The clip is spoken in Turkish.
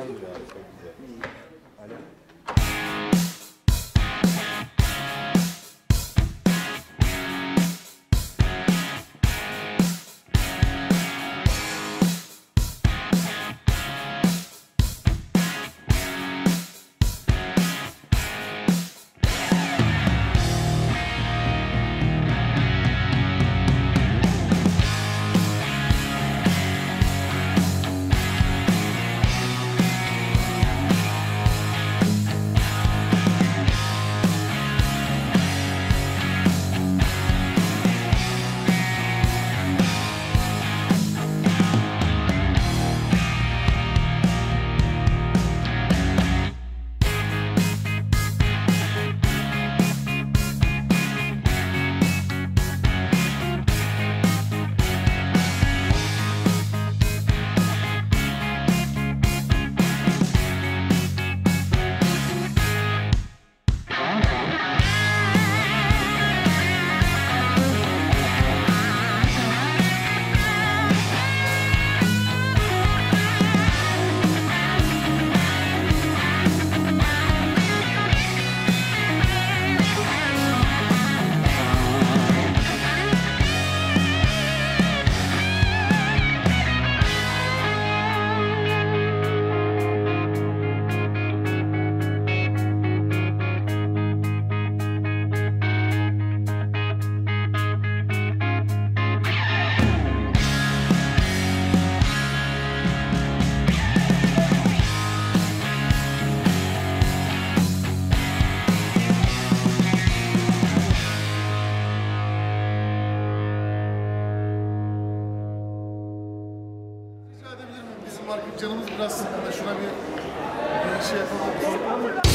Efendim şey. ya çok güzel. Canımız biraz sıkıldı. Şuna bir, bir şey yapalım.